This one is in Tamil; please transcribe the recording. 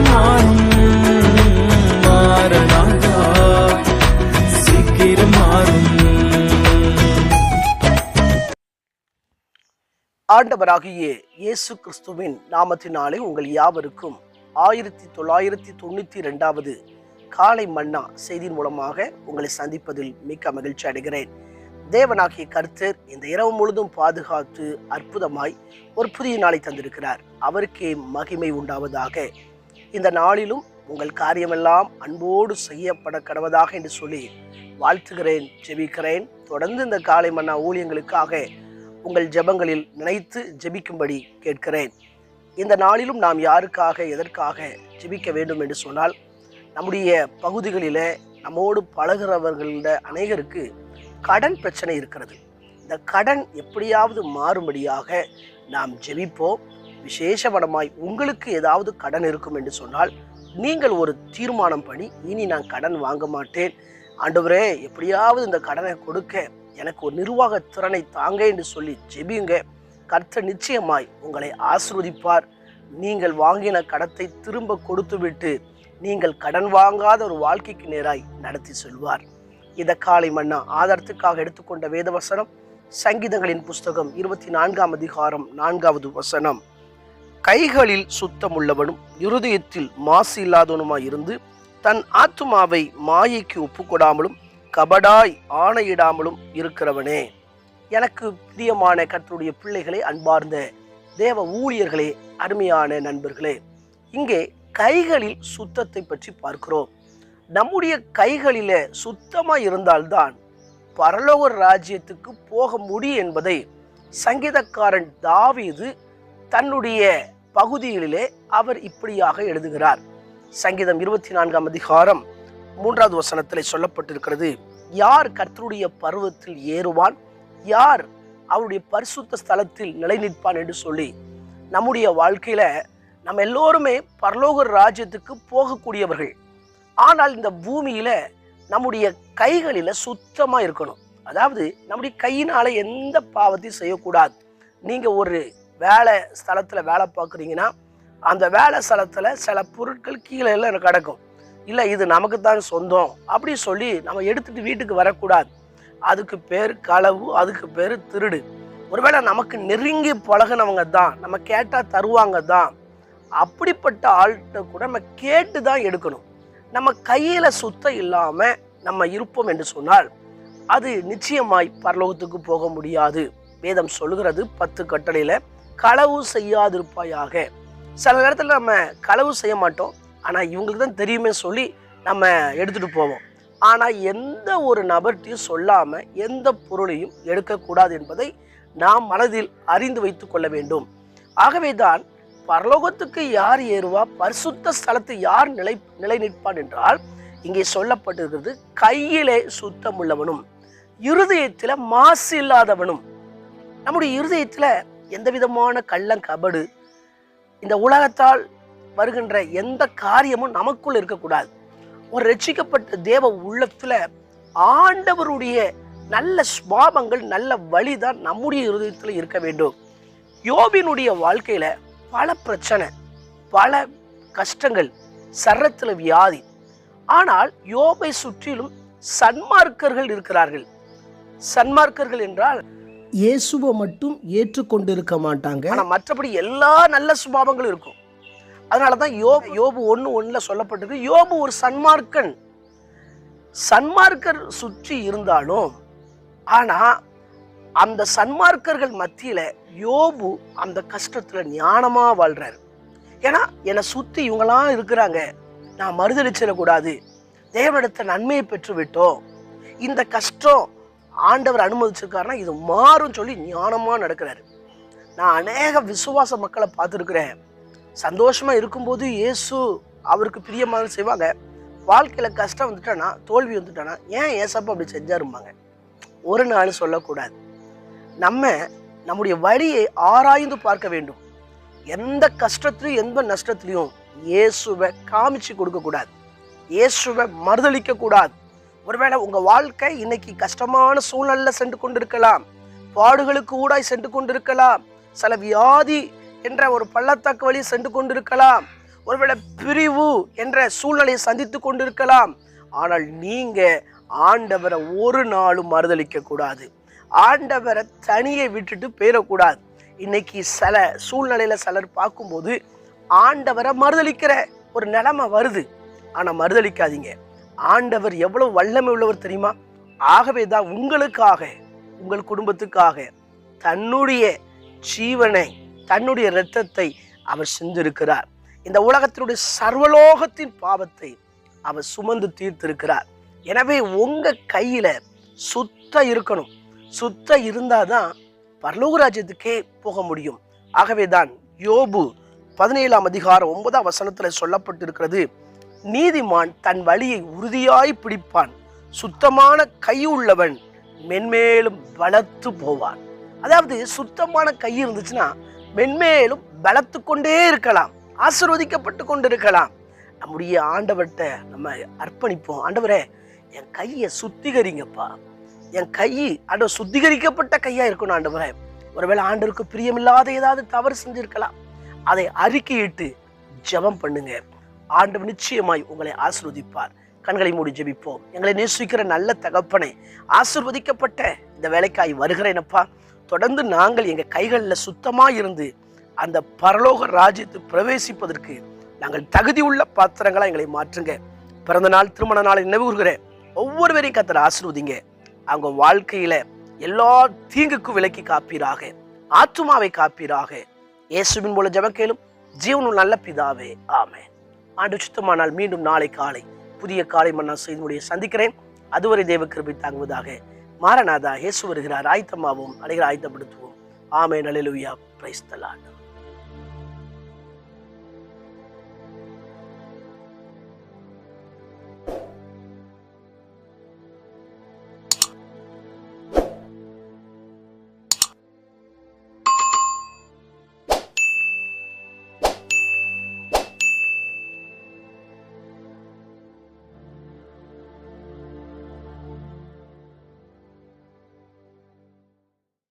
மாறும் சீக்கிரம் மாறும். ஆண்டவராகிய இயேசு கிறிஸ்துவின் நாமத்தினாலே உங்கள் யாவருக்கும் ஆயிரத்தி தொள்ளாயிரத்தி தொண்ணூற்றி ரெண்டாவது காலை மன்னா செய்தியின் மூலமாக உங்களை சந்திப்பதில் மிக்க மகிழ்ச்சி அடைகிறேன். தேவனாகிய கர்த்தர் இந்த இரவு முழுதும் பாதுகாத்து அற்புதமாய் ஒரு புதிய நாளை தந்திருக்கிறார். அவருக்கே மகிமை உண்டாவதாக இந்த நாளிலும் உங்கள் காரியமெல்லாம் அன்போடு செய்யப்பட கடவதாக என்று சொல்லி வாழ்த்துகிறேன் ஜெபிக்கிறேன். தொடர்ந்து இந்த காலை மன்னா ஊழியங்களுக்காக உங்கள் ஜெபங்களில் நினைத்து ஜெபிக்கும்படி கேட்கிறேன். இந்த நாளிலும் நாம் யாருக்காக எதற்காக ஜெபிக்க வேண்டும் என்று சொன்னால் நம்முடைய பகுதிகளில் நம்மோடு பழகிறவர்களிட அநேகருக்கு கடன் பிரச்சனை இருக்கிறது. இந்த கடன் எப்படியாவது மாறும்படியாக நாம் ஜெபிப்போம். விசேஷபடமாய் உங்களுக்கு ஏதாவது கடன் இருக்கும் என்று சொன்னால் நீங்கள் ஒரு தீர்மானம் பண்ணி இனி நான் கடன் வாங்க மாட்டேன். ஆண்டவரே எப்படியாவது இந்த கடனை கொடுக்க எனக்கு ஒரு நிர்வாக திறனை தாங்க என்று சொல்லி ஜெபியுங்க. கர்த்த நிச்சயமாய் உங்களை ஆசிர்வதிப்பார். நீங்கள் வாங்கின கடத்தை திரும்ப கொடுத்துவிட்டு நீங்கள் கடன் வாங்காத ஒரு வாழ்க்கைக்கு நேராய் நடத்தி செல்வார். இத காலை மன்னா ஆதாரத்துக்காக எடுத்துக்கொண்ட வேதவசனம் சங்கீதங்களின் புஸ்தகம் இருபத்தி நான்காம் அதிகாரம் நான்காவது வசனம். கைகளில் சுத்தமுள்ளவனும் இருதயத்தில் மாசு இல்லாதவனுமாய் இருந்து தன் ஆத்மாவை மாயைக்கு ஒப்புக்கொடாமலும் கபடாய் ஆணையிடாமலும் இருக்கிறவனே. எனக்கு பிரியமான கர்த்தருடைய பிள்ளைகளே அன்பார்ந்த தேவ ஊழியர்களே அருமையான நண்பர்களே இங்கே கைகளில் சுத்தத்தை பற்றி பார்க்கிறோம். நம்முடைய கைகளில சுத்தமாக இருந்தால்தான் பரலோக ராஜ்யத்துக்கு போக முடியும் என்பதை சங்கீதக்காரன் தாவீது தன்னுடைய பகுதிகளிலே அவர் இப்படியாக எழுதுகிறார். சங்கீதம் இருபத்தி நான்காம் அதிகாரம் மூன்றாவது வசனத்தில் சொல்லப்பட்டிருக்கிறது யார் கர்த்தருடைய பருவத்தில் ஏறுவான்? யார் அவருடைய பரிசுத்த ஸ்தலத்தில் நிலை நிற்பான் என்று சொல்லி நம்முடைய வாழ்க்கையில் நம்ம எல்லோருமே பரலோக ராஜ்யத்துக்கு போகக்கூடியவர்கள். ஆனால் இந்த பூமியில் நம்முடைய கைகளில் சுத்தமாக இருக்கணும். அதாவது நம்முடைய கையினால் எந்த பாவத்தையும் செய்யக்கூடாது. நீங்கள் ஒரு வேலை ஸ்தலத்தில் வேலை பார்க்குறீங்கன்னா அந்த வேலை ஸ்தலத்தில் சில பொருட்கள் கீழே எல்லாம் கிடக்கும். இல்லை இது நமக்கு தான் சொந்தம் அப்படி சொல்லி நம்ம எடுத்துகிட்டு வீட்டுக்கு வரக்கூடாது. அதுக்கு பேர் களவு அதுக்கு பேர் திருடு. ஒருவேளை நமக்கு நெருங்கி பழகினவங்க தான் நம்ம கேட்டால் தருவாங்க தான் அப்படிப்பட்ட ஆள்கிட்ட கூட நம்ம கேட்டு தான் எடுக்கணும். நம்ம கையில் சுத்தம் இல்லாமல் நம்ம இருப்போம் என்று சொன்னால் அது நிச்சயமாய் பரலோகத்துக்கு போக முடியாது. வேதம் சொல்லுகிறது பத்து கட்டளையில் களவு செய்யாதிருப்பாயாக. சில நேரத்தில் நம்ம களவு செய்ய மாட்டோம். ஆனால் இவங்களுக்கு தான் தெரியுமே சொல்லி நம்ம எடுத்துகிட்டு போவோம். ஆனால் எந்த ஒரு நபர்கிட்டையும் சொல்லாமல் எந்த பொருளையும் எடுக்கக்கூடாது என்பதை நாம் மனதில் அறிந்து வைத்து கொள்ள வேண்டும். ஆகவே தான் பரலோகத்துக்கு யார் ஏறுவா பரிசுத்த ஸ்தலத்தை யார் நிலை நிலை நிற்பான் என்றால் இங்கே சொல்லப்பட்டிருக்கிறது கையிலே சுத்தம் உள்ளவனும் இருதயத்தில் மாசு இல்லாதவனும். நம்முடைய இருதயத்தில் எந்த விதமான கள்ளம் கபடு. இந்த உலகத்தால் வருகின்ற எந்த காரியமும் நமக்குள் இருக்கக்கூடாது. ஒரு ரட்சிக்கப்பட்ட தேவ உள்ளத்துல ஆண்டவருடைய நல்ல சுவாபங்கள் நல்ல வழிதான் நம்முடைய இருதயத்தில் இருக்க வேண்டும். யோபினுடைய வாழ்க்கையில பல பிரச்சனை பல கஷ்டங்கள் சரத்துல வியாதி. ஆனால் யோபை சுற்றிலும் சன்மார்க்கர்கள் இருக்கிறார்கள். சன்மார்க்கர்கள் என்றால் இயேசுவை மட்டும் ஏற்றுக்கொண்டிருக்க மாட்டாங்க ஆனால் மற்றபடி எல்லா நல்ல சுபாவங்களும் இருக்கும். அதனால தான் யோபு யோபு ஒன்று ஒன்றில் சொல்லப்பட்டிருக்கு. யோபு ஒரு சன்மார்க்கன். சன்மார்க்கர் சுற்றி இருந்தாலும் ஆனால் அந்த சன்மார்க்கர்கள் மத்தியில் யோபு அந்த கஷ்டத்தில் ஞானமாக வாழ்கிறார் ஏன்னா என்னை சுற்றி இவங்களாம் இருக்கிறாங்க. நான் மறுதளிச்சிடக்கூடாது தேவனிடத்தை நன்மையை பெற்று விட்டோம் இந்த கஷ்டம் ஆண்டவர் அனுமதிச்சிருக்காருன்னா இது மாறும் சொல்லி ஞானமாக நடக்கிறாரு. நான் அநேக விசுவாச மக்களை பார்த்துருக்குறேன். சந்தோஷமாக இருக்கும்போது இயேசு அவருக்கு பிரியமாக செய்வாங்க. வாழ்க்கையில் கஷ்டம் வந்துட்டானா தோல்வி வந்துட்டானா ஏன் ஏசப்பா அப்படி செஞ்சாரும்பாங்க. ஒரு நாள் சொல்லக்கூடாது. நம்ம நம்முடைய வழியை ஆராய்ந்து பார்க்க வேண்டும். எந்த கஷ்டத்துலையும் எந்த நஷ்டத்துலையும் இயேசுவை காமிச்சு கொடுக்கக்கூடாது. இயேசுவை மறுதளிக்கக்கூடாது. ஒருவேளை உங்கள் வாழ்க்கை இன்னைக்கு கஷ்டமான சூழ்நிலையில் சென்று கொண்டிருக்கலாம். பாடுகளுக்கு ஊடாய் சென்று கொண்டிருக்கலாம். சில வியாதி என்ற ஒரு பள்ளத்தாக்கு வழி சென்று கொண்டிருக்கலாம். ஒருவேளை பிரிவு என்ற சூழ்நிலையை சந்தித்து கொண்டிருக்கலாம். ஆனால் நீங்கள் ஆண்டவரை ஒரு நாளும் மறுதளிக்க கூடாது. ஆண்டவரை தனியை விட்டுட்டு போயிடக்கூடாது. இன்னைக்கு சில சூழ்நிலையில் சிலர் பார்க்கும்போது ஆண்டவரை மறுதளிக்கிற ஒரு நிலைமை வருது. ஆனால் மறுதளிக்காதீங்க. ஆண்டவர் எவ்வளவு வல்லமை உள்ளவர் தெரியுமா? ஆகவே தான் உங்களுக்காக உங்கள் குடும்பத்துக்காக தன்னுடைய ஜீவனை தன்னுடைய இரத்தத்தை அவர் செஞ்சிருக்கிறார். இந்த உலகத்தினுடைய சர்வலோகத்தின் பாவத்தை அவர் சுமந்து தீர்த்திருக்கிறார். எனவே உங்க கையில சுத்தம் இருக்கணும். சுத்தம் இருந்தாதான் பரலோக ராஜ்யத்துக்கே போக முடியும். ஆகவே தான் யோபு பதினேழாம் அதிகாரம் ஒன்பதாம் வசனத்தில் சொல்லப்பட்டிருக்கிறது. நீதிமான் தன் வழியை உறுதியாய் பிடிப்பான். சுத்தமான கை உள்ளவன் மென்மேலும் வளர்த்து போவான். அதாவது சுத்தமான கை இருந்துச்சுன்னா மென்மேலும் வளர்த்து கொண்டே இருக்கலாம். ஆசீர்வதிக்கப்பட்டு கொண்டு இருக்கலாம் நம்முடைய ஆண்டவர்கிட்ட நம்ம அர்ப்பணிப்போம். ஆண்டவரே என் கையை சுத்திகரிங்கப்பா. என் கை ஆண்டவர் சுத்திகரிக்கப்பட்ட கையாக இருக்கணும் ஆண்டவரே. ஒருவேளை ஆண்டவருக்கு பிரியமில்லாத ஏதாவது தவறு செஞ்சிருக்கலாம். அதை அறிக்கையிட்டு ஜெபம் பண்ணுங்க. ஆண்டவர் நிச்சயமாய் உங்களை ஆசீர்வதிப்பார். கண்களை மூடி ஜெபிப்போம். எங்களை நேசிக்கிற நல்ல தகப்பனை ஆசிர்வதிக்கப்பட்ட இந்த வேலைக்காய் வருகிறேனப்பா. தொடர்ந்து நாங்கள் எங்கள் கைகளில் சுத்தமாக இருந்து அந்த பரலோக ராஜ்யத்தை பிரவேசிப்பதற்கு நாங்கள் தகுதி உள்ள பாத்திரங்களாக எங்களை மாற்றுங்க. பிறந்த நாள் திருமண நாளை நினைவுகிறேன் ஒவ்வொருவரையும் கத்தரை ஆசிர்வதிங்க. அவங்க வாழ்க்கையில் எல்லா தீங்குக்கும் விலக்கி காப்பீராக. ஆத்துமாவை காப்பீராக. இயேசுவின் போல ஜெபக்கேலும் ஜீவனும் நல்ல பிதாவே. ஆமென். ஆண்டு சுத்தமானால் மீண்டும் நாளை காலை புதிய காலை மன்னா செய்து முடிய சந்திக்கிறேன். அதுவரை தேவ கிருபை தாங்குவதாக மாரநாதா இயேசு வருகிறார். ஆயத்தமாவும் அடைகிற ஆயத்தப்படுத்துவோம். ஆமே நலிலுயா பிரைஸ்தலான்